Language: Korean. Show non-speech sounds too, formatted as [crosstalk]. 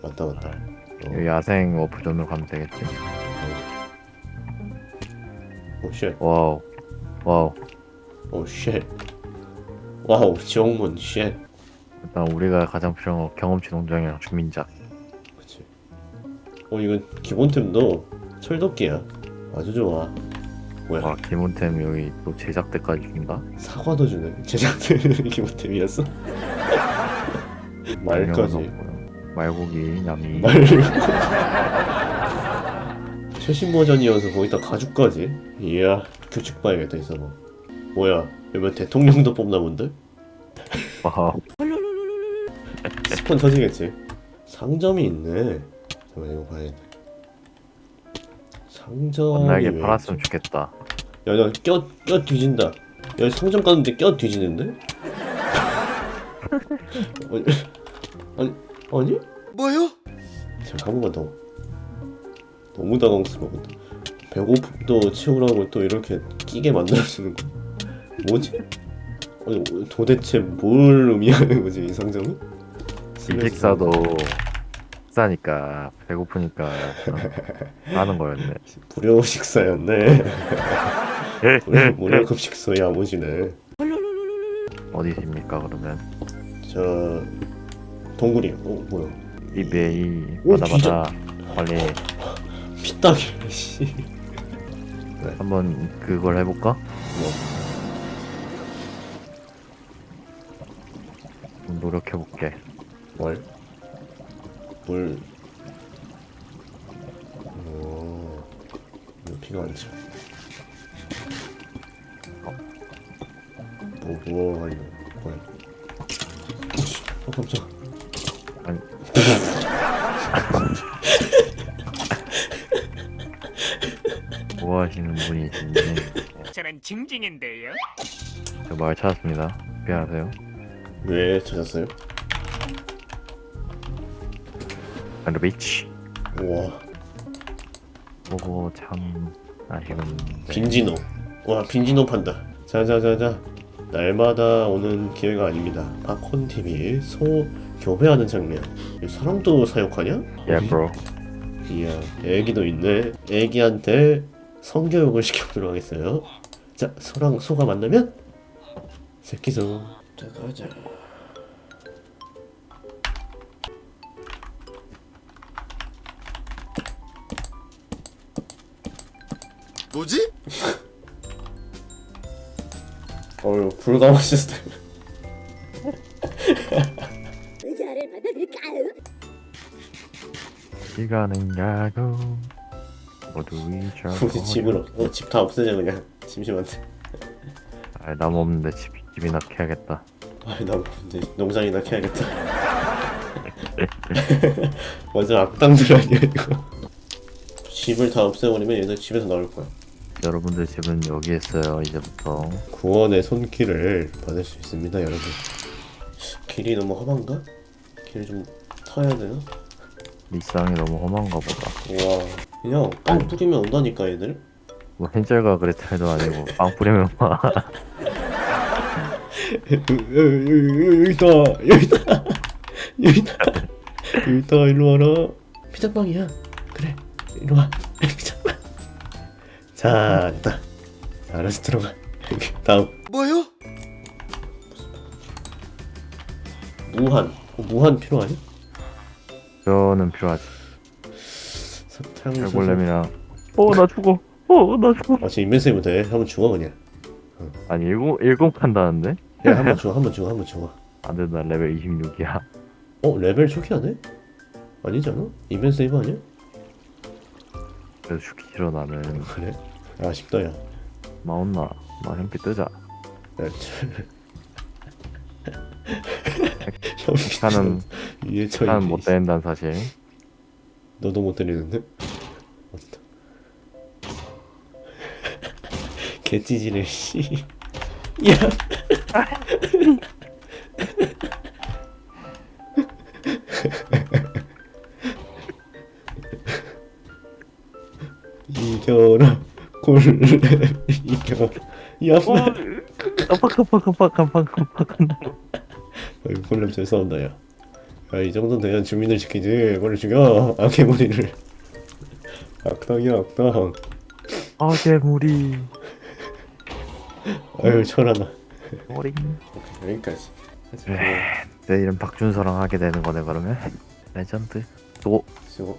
맞다 맞다. 어. 여기 야생 워프존으로 가면 되겠지? 오 쉣. 와우 와우 오 쉣. 와우 지옥문 쉣. 일단 우리가 가장 필요한 건 경험치 농장이랑 주민자 그치. 어 이건 기본템도 철도끼야. 아주 좋아. 뭐야? 와 기본템 여기 또 제작대까지 준다? 사과도 주네. 제작되는 [laughs] 기본템이었어? [laughs] 말까지. 말고기 야미 [laughs] 말. 최신 버전이어서 거기다 가죽까지. 이야 규칙 봐야겠다 있어 봐. 뭐야? 이번 대통령도 뽑나 본데? [laughs] 스폰 터지겠지. 상점이 있네. 잠깐 이거 봐야 돼. 상점이 왜 팔았으면 좋겠다 야, 야, 껴, 껴 뒤진다. 야, 상점 가는데 껴 뒤지는데? [laughs] 아니, 아니, 아니? 뭐요? 잠깐 한 번만 더. 너무 당황스러운데. 배고픔도 채우라고 또 이렇게 끼게 만들어주는 거. 뭐지? 아니, 도대체 뭘 의미하는 거지, 이 상점은? 일식사도 싸니까 배고프니까 어, [laughs] 하는 거였네 무료 식사였네. [laughs] 무료, 무료 급식소의 야무지네. 어디십니까 그러면 저, 동굴이요. 어, 뭐야. 이베이 오, 받아 받아 빨리 피딱이, 씨. 한번 그걸 해볼까? 뭐. 좀 노력해볼게 뭘? 물. 어. 이거 피가 안 차. 뭐, 뭐 하려. 뭐야. 어, 깜짝. 아니. [laughs] 뭐 하시는 분이신지 저는 징징인데요. 저 마을 찾았습니다 미안하세요 왜 찾았어요? 안드 비치 우와. 보고 참 아쉬운데 빈지노. 와, 빈지노 판다. 자자자자. 날마다 오는 기회가 아닙니다. 아콘 TV 소 교배하는 장면. 이 사람도 사육하냐? Yeah bro 이야, 애기도 있네. 애기한테 성교육을 [laughs] 시켜보도록 하겠어요. 자, 소랑 소가 만나면 새끼소. 자, 가자. 뭐지? [laughs] 어휴, 불가마 시스템. [laughs] 시간은 가고 모두 잊어 [laughs] 우리 없, 어, 집 다 없애자 그냥. [laughs] 심심한데. 아, 나무 없는데 집, 집이나 캐야겠다 아, 나 근데 농장이나 캐야겠다. 완전 악당들 아니야 이거. 집을 다 없애버리면 얘들 집에서 나올 거야. 여러분들 집은 여기 있어요 이제부터 구원의 손길을 받을 수 있습니다, 여러분. 길이 너무 험한가? 길을 좀 터야 되나? 일상이 너무 험한가 보다 우와. 그냥 빵 뿌리면 온다니까 얘들. 뭐 헨젤과 그레텔도 아니고 빵 뿌리면 와 여기 있다, 여기 있다, 여기 있다, 여기 있다. 일로 와라. 피자빵이야. 그래, 일로 와. 피자빵. 자, 됐다. 자, 알아서 들어가. 다음. 뭐요? 무한. 어, 무한 필요하니? 저는 필요하지 사탕. 해골렘이랑 어 나 죽어 어 나 죽어 아, 지금 인벤세이브 돼. 한번 죽어 그냥. 아니 일곱 일곱 한다는데 야, 한번 죽어, 한번 죽어, 한번 죽어. 안 돼 나 레벨 26이야 어, 레벨 초기화네? 아니잖아? 인벤세이브 아니야? 그래서 죽기 싫어 나는 그래? 아쉽다, 야. 마온나 마 햄피 뜨자 야, [laughs] 참. 차는 위에 쳐 차는. 못 다닌다는 사실 너도 못 때리는데? 어디다? 개찌질해 씨. 야. 이겨라 골렘 이겨. 야, 어, 깜빡 깜빡 깜빡 깜빡 깜빡 골렘 잘 싸운다 야. 야, 이 정도 되면 주민을 지키지. 그걸 죽여. [laughs] 악의무리를. 악당이야, 악당. 아재물이 아유, 철하다. 어린 오케이, 여기까지. 그래 내 이름 박준서랑 하게 되는 거네 그러면 레전드 또 수고.